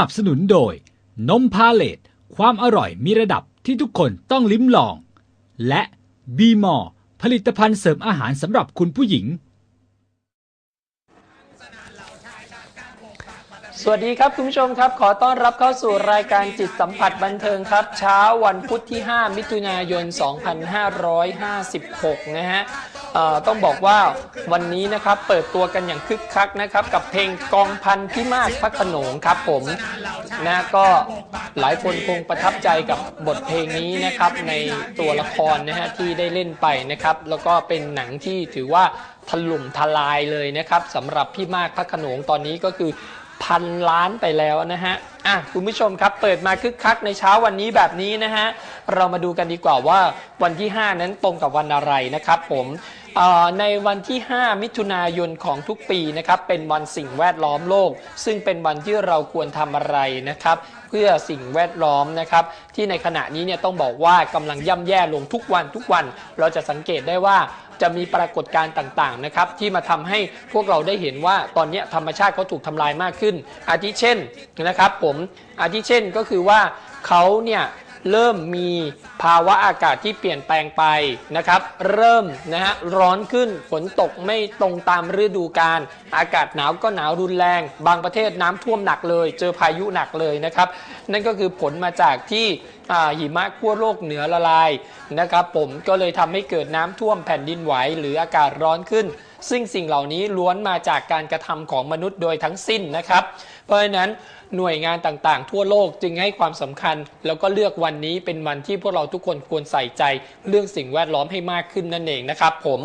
สนับสนุนโดย นมพาเลตความอร่อยมีระดับที่ทุกคนต้องลิ้มลอง และบีมอผลิตภัณฑ์เสริมอาหารสำหรับคุณผู้หญิง สวัสดีครับคุณผู้ชมครับ ขอต้อนรับเข้าสู่รายการจิตสัมผัสบันเทิงครับ เช้าวันพุธที่ 5 มิถุนายน 2556 นะฮะเอ่อ ต้องบอกว่าวันนี้นะครับเปิดตัวกันอย่างคึกคักนะครับกับเพลงกองพันพิมาศพระขนงครับผมนะก็หลายคนคงประทับใจกับบทเพลงนี้นะครับในตัวละครนะฮะที่ได้เล่นไปนะครับแล้วก็เป็นหนังที่ถือว่าถล่มทลายเลยนะครับสำหรับพี่มากพระขนงตอนนี้ก็คือพันล้านไปแล้วนะฮะ อะคุณผู้ชมครับเปิดมาคึกคักในเช้าวันนี้แบบนี้นะฮะ เรามาดูกันดีกว่าว่าวันที่ 5 นั้นตรงกับวันอะไรนะครับผม ในวันที่ 5 มิถุนายนของทุกปีนะครับเป็นวันสิ่งแวดล้อมโลก ซึ่งเป็นวันที่เราควรทำอะไรนะครับ เพื่อสิ่งแวดล้อมนะครับ ที่ในขณะนี้เนี่ยต้องบอกว่ากำลังย่ำแย่ลงทุกวันทุกวัน เราจะสังเกตได้ว่าจะมีปรากฏการณ์ต่างๆนะครับที่มาทำให้พวกเราได้เห็นว่าตอนนี้ธรรมชาติเขาถูกทำลายมากขึ้น อาทิเช่นนะครับผมอาทิเช่นก็คือว่าเขาเนี่ย เริ่มมีภาวะอากาศที่เปลี่ยนแปลงไปนะครับ เริ่มนะฮะร้อนขึ้นฝนตกไม่ตรงตามฤดูกาลอากาศหนาวก็หนาวรุนแรง บางประเทศน้ำท่วมหนักเลย เจอพายุหนักเลยนะครับ นั่นก็คือผลมาจากที่หิมะขั้วโลกเหนือละลายนะครับ ผมก็เลยทำให้เกิดน้ำท่วมแผ่นดินไหวหรืออากาศร้อนขึ้น ซึ่งสิ่งเหล่านี้ล้วนมาจากการกระทำของมนุษย์โดยทั้งสิ้นนะครับ เพราะฉะนั้นหน่วยงานต่างๆ ทั่วโลกจึงให้ความสำคัญ แล้วก็เลือกวันนี้เป็นวันที่พวกเราทุกคนควรใส่ใจ เรื่องสิ่งแวดล้อมให้มากขึ้นนั่นเองนะครับ ผม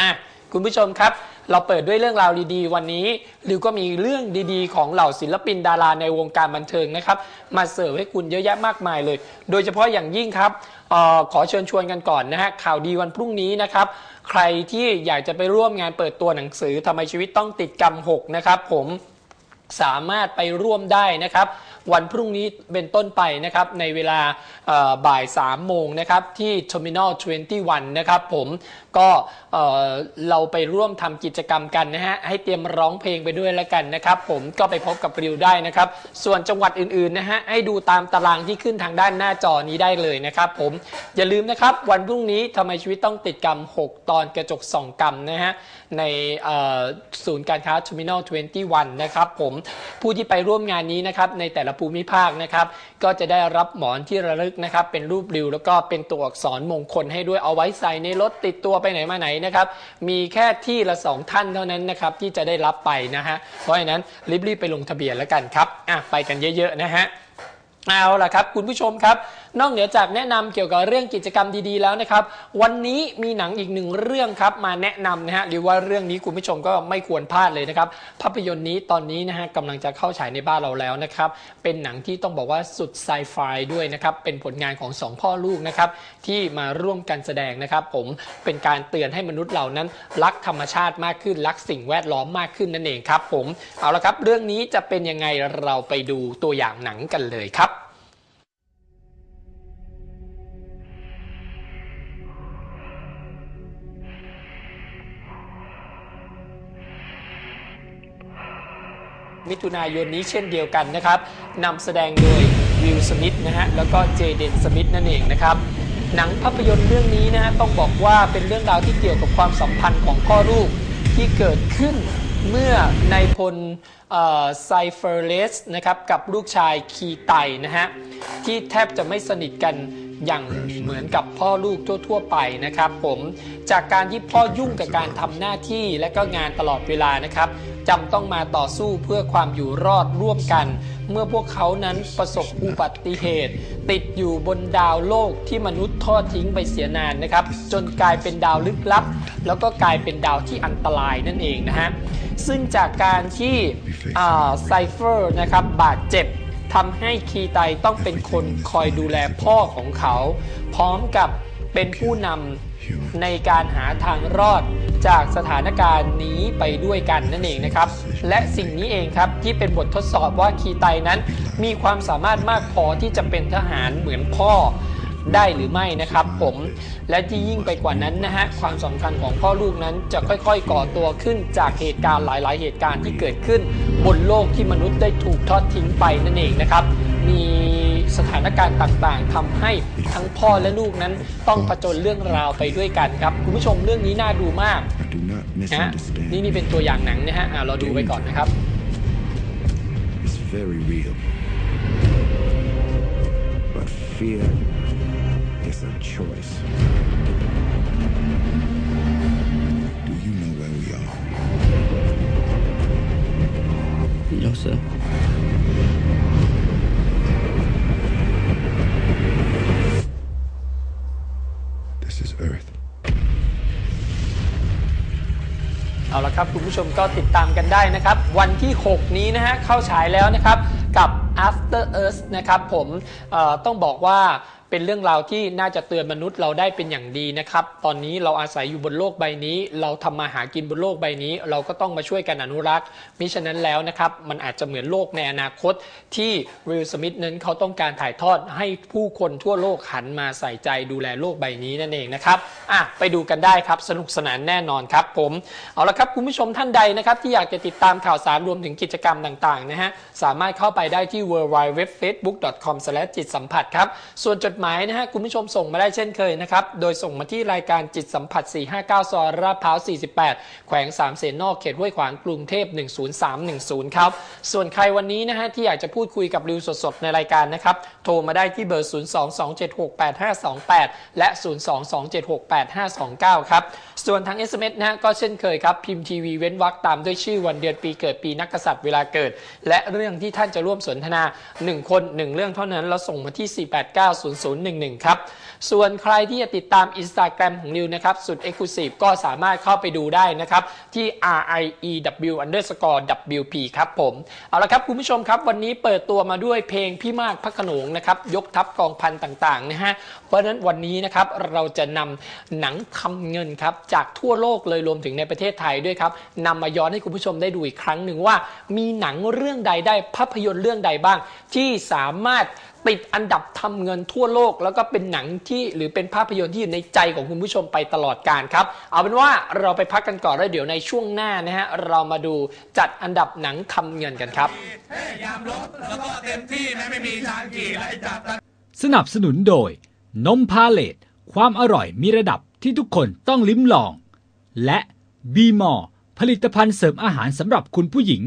อะคุณผู้ชมครับ เราเปิดด้วยเรื่องราวดีๆ วันนี้ หรือก็มีเรื่องดีๆ ของเหล่าศิลปินดาราในวงการบันเทิงนะครับ มาเสิร์ฟให้คุณเยอะแยะมากมายเลย โดยเฉพาะอย่างยิ่งครับออขอเชิญชวนกันก่อนนะฮะข่าวดีวันพรุ่งนี้นะครับ ใครที่อยากจะไปร่วมงานเปิดตัวหนังสือทำไมชีวิตต้องติดกรรมหกนะครับผมสามารถไปร่วมได้นะครับ วันพรุ่งนี้เป็นต้นไปนะครับในเวลาเอ่อบ่าย 3 โมงนะครับที่ Terminal 21 นะครับผมก็เอ่อเราไปร่วมทำกิจกรรมกันนะฮะให้เตรียมร้องเพลงไปด้วยแล้วกันนะครับผมก็ไปพบกับริวได้นะครับส่วนจังหวัดอื่นๆนะฮะให้ดูตามตารางที่ขึ้นทางด้านหน้าจอนี้ได้เลยนะครับผมอย่าลืมนะครับวันพรุ่งนี้ทำไมชีวิตต้องติดกรรม 6 ตอนกระจกสองกรรมนะฮะในศูนย์การค้า Terminal 21 นะครับผมผู้ที่ไปร่วมงานนี้นะครับในแต่ละภูมิภาคนะครับ ก็จะได้รับหมอนที่ระลึกนะครับ เป็นรูปริวแล้วก็เป็นตัวอักษรมงคลให้ด้วยเอาไว้ใส่ในรถติดตัวไปไหนมาไหนนะครับ มีแค่ที่ละสองท่านเท่านั้นนะครับที่จะได้รับไปนะฮะ เพราะฉะนั้นรีบๆไปลงทะเบียนแล้วกันครับ อะไปกันเยอะๆนะฮะ เอาล่ะครับ คุณผู้ชมครับ นอกเหนือจากแนะนำเกี่ยวกับเรื่องกิจกรรมดีๆแล้วนะครับ วันนี้มีหนังอีกหนึ่งเรื่องครับมาแนะนำนะฮะหรือว่าเรื่องนี้คุณผู้ชมก็ไม่ควรพลาดเลยนะครับภาพยนตร์นี้ตอนนี้นะฮะกำลังจะเข้าฉายในบ้านเราแล้วนะครับเป็นหนังที่ต้องบอกว่าสุดไซไฟด้วยนะครับเป็นผลงานของสองพ่อลูกนะครับที่มาร่วมกันแสดงนะครับ ผมเป็นการเตือนให้มนุษย์เหล่านั้น รักธรรมชาติมากขึ้นรักสิ่งแวดล้อมมากขึ้นนั่นเองครับ ผมเอาละครับ เรื่องนี้จะเป็นยังไงเราไปดูตัวอย่างหนังกันเลยครับ มิถุนายนนี้เช่นเดียวกันนะครับนำแสดงโดยวิลสมิธนะฮะแล้วก็เจเดนสมิธนั่นเองนะครับหนังภาพยนตร์เรื่องนี้นะฮะต้องบอกว่าเป็นเรื่องราวที่เกี่ยวกับความสัมพันธ์ของพ่อลูกที่เกิดขึ้นเมื่อนายพลไซเฟอร์เลสนะครับกับลูกชายคีไตนะฮะที่แทบจะไม่สนิทกัน อย่างเหมือนกับพ่อลูกทั่ว ๆ ไปนะครับผมจากการที่พ่อยุ่งกับการทำหน้าที่และก็งานตลอดเวลานะครับจำต้องมาต่อสู้เพื่อความอยู่รอดร่วมกัน เมื่อพวกเขานั้นประสบอุบัติเหตุ ติดอยู่บนดาวโลกที่มนุษย์ทอดทิ้งไปเสียนานนะครับ จนกลายเป็นดาวลึกลับ แล้วก็กลายเป็นดาวที่อันตรายนั่นเองนะฮะซึ่งจากการที่ไซเฟอร์นะครับบาดเจ็บ ทำให้คีไตต้องเป็นคนคอยดูแลพ่อของเขา พร้อมกับเป็นผู้นำในการหาทางรอดจากสถานการณ์นี้ไปด้วยกันนั่นเองนะครับ และสิ่งนี้เองครับที่เป็นบททดสอบว่าคีไตนั้น มีความสามารถมากพอที่จะเป็นทหารเหมือนพ่อ ได้หรือไม่นะครับผมและที่ยิ่งไปกว่านั้นนะฮะความสำคัญของพ่อลูกนั้นจะค่อยๆ ก่อตัวขึ้นจากเหตุการณ์หลาย ๆ เหตุการณ์ที่เกิดขึ้น บนโลกที่มนุษย์ได้ถูกทอดทิ้งไปนั่นเองนะครับ มีสถานการณ์ต่างๆทำให้ทั้งพ่อและลูกนั้นต้องผจญเรื่องราวไปด้วยกันครับ คุณผู้ชมเรื่องนี้น่าดูมาก I do not นะฮะ misunderstand. นี่นี่เป็นตัวอย่างหนังนะฮะอะเราดูไปก่อนนะครับ It's very real. But fear เอาละครับคุณผู้ชมก็ติดตามกันได้นะครับ วันที่ 6 นี้นะฮะเข้าฉายแล้วนะครับกับ After Earth นะครับผมต้องบอกว่า เป็นเรื่องราวที่น่าจะเตือนมนุษย์เราได้เป็นอย่างดีนะครับ ตอนนี้เราอาศัยอยู่บนโลกใบนี้ เราทำมาหากินบนโลกใบนี้ เราก็ต้องมาช่วยกันอนุรักษ์ มิฉะนั้นแล้วนะครับ มันอาจจะเหมือนโลกในอนาคต ที่วิลสมิธนั้นเขาต้องการถ่ายทอดให้ผู้คนทั่วโลกหันมาใส่ใจดูแลโลกใบนี้นั่นเองนะครับอะไปดูกันได้ครับสนุกสนานแน่นอนครับผมเอาละครับคุณผู้ชมท่านใดนะครับ ที่อยากจะติดตามข่าวสารรวมถึงกิจกรรมต่างๆนะฮะสามารถเข้าไปได้ที่ w w w f a c e b o o k c o m จิตสัมผัสครับส่วนจดหมายนะฮะคุณผู้ชมส่งมาได้เช่นเคยนะครับ โดยส่งมาที่รายการจิตสัมผัส 459 ซอยลาดพร้าว 48 แขวงสามเสนนอกเขตห้วยขวางกรุงเทพ 10310 ครับ ส่วนใครวันนี้นะฮะที่อยากจะพูดคุยกับริวสดๆ ในรายการนะครับ โทรมาได้ที่เบอร์ 022768528 และ 022768529 ครับ ส่วนทาง SMS นะฮะก็เช่นเคยครับพิมพ์ทีวีเว้นวรรคตามด้วยชื่อวันเดือนปีเกิดปีนักกษัตริย์เวลาเกิด และเรื่องที่ท่านจะร่วมสนทนา 1 คน 1 เรื่องเท่านั้นเราส่งมาที่ 48900 8011 ครับ ส่วนใครที่จะติดตาม Instagram ของนิวนะครับ สุด Exclusive ก็สามารถเข้าไปดูได้นะครับ ที่ r i e w underscore w p ครับผม เอาละครับ คุณผู้ชมครับ วันนี้เปิดตัวมาด้วยเพลงพี่มากพระขนงนะครับ ยกทัพกองพันต่างๆนะฮะเพราะฉะนั้นวันนี้นะครับเราจะนำหนังทำเงินครับจากทั่วโลกเลยรวมถึงในประเทศไทยด้วยครับนำมาย้อนให้คุณผู้ชมได้ดูอีกครั้งหนึ่งว่า มีหนังเรื่องใดได้ภาพยนตร์เรื่องใดบ้าง ที่สามารถติดอันดับทำเงินทั่วโลก แล้วก็เป็นหนังที่หรือเป็นภาพยนตร์ที่อยู่ในใจของคุณผู้ชมไปตลอดการครับ เอาเป็นว่าเราไปพักกันก่อนแล้วเดี๋ยวในช่วงหน้านะฮะเรามาดูจัดอันดับหนังทำเงินกันครับสนับสนุนโดย นมพาเลตความอร่อยมีระดับที่ทุกคนต้องลิ้มลอง และบีมอผลิตภัณฑ์เสริมอาหารสำหรับคุณผู้หญิง